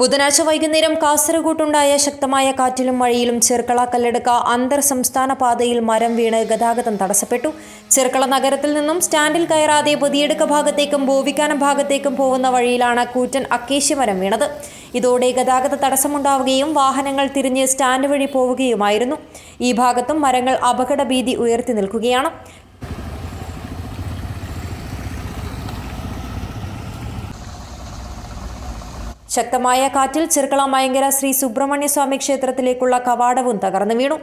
ബുധനാഴ്ച വൈകുന്നേരം കാസർഗോട്ടുണ്ടായ ശക്തമായ കാറ്റിലും മഴയിലും ചെർക്കള കല്ലെടുക്ക അന്തർ സംസ്ഥാന പാതയിൽ മരം വീണ് ഗതാഗതം തടസ്സപ്പെട്ടു. ചെർക്കള നഗരത്തിൽ നിന്നും സ്റ്റാൻഡിൽ കയറാതെ പൊതിയെടുക്ക ഭാഗത്തേക്കും ബോവിക്കാനം ഭാഗത്തേക്കും പോകുന്ന വഴിയിലാണ് കൂറ്റൻ അക്കേശ്യ മരം വീണത്. ഇതോടെ ഗതാഗത തടസ്സമുണ്ടാവുകയും വാഹനങ്ങൾ തിരിഞ്ഞ് സ്റ്റാൻഡ് വഴി പോവുകയുമായിരുന്നു. ഈ ഭാഗത്തും മരങ്ങൾ അപകട ഭീതി ഉയർത്തി നിൽക്കുകയാണ്. ശക്തമായ കാറ്റിൽ ചെറുക്കള മയങ്കര ശ്രീ സുബ്രഹ്മണ്യ സ്വാമി ക്ഷേത്രത്തിലേക്കുള്ള കവാടവും തകർന്നു വീണു.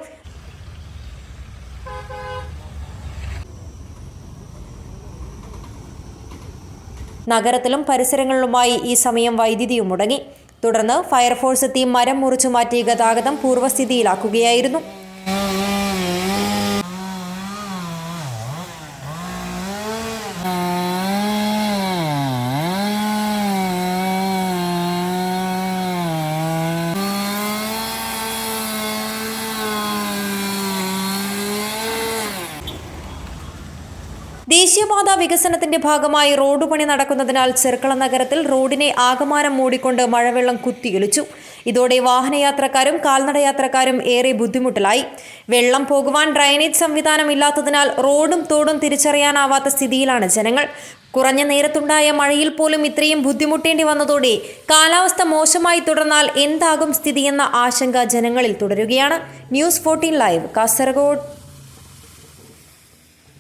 നഗരത്തിലും പരിസരങ്ങളിലുമായി ഈ സമയം വൈദ്യുതിയും മുടങ്ങി. തുടർന്ന് ഫയർഫോഴ്സ് എത്തി മരം മുറിച്ചു മാറ്റി ഗതാഗതം പൂർവസ്ഥിതിയിലാക്കുകയായിരുന്നു. ദേശീയപാത വികസനത്തിന്റെ ഭാഗമായി റോഡ് പണി നടക്കുന്നതിനാൽ ചെർക്കള നഗരത്തിൽ റോഡിനെ ആകമാനം മൂടിക്കൊണ്ട് മഴവെള്ളം കുത്തിയൊലിച്ചു. ഇതോടെ വാഹനയാത്രക്കാരും കാൽനടയാത്രക്കാരും ഏറെ ബുദ്ധിമുട്ടിലായി. വെള്ളം പോകുവാൻ ഡ്രൈനേജ് സംവിധാനം ഇല്ലാത്തതിനാൽ റോഡും തോടും തിരിച്ചറിയാനാവാത്ത സ്ഥിതിയിലാണ് ജനങ്ങൾ. കുറഞ്ഞ നേരത്തുണ്ടായ മഴയിൽ പോലും ഇത്രയും ബുദ്ധിമുട്ടേണ്ടി വന്നതോടെ കാലാവസ്ഥ മോശമായി തുടർന്നാൽ എന്താകും സ്ഥിതിയെന്ന ആശങ്ക ജനങ്ങളിൽ തുടരുകയാണ്. News fourteen live Kasaragod.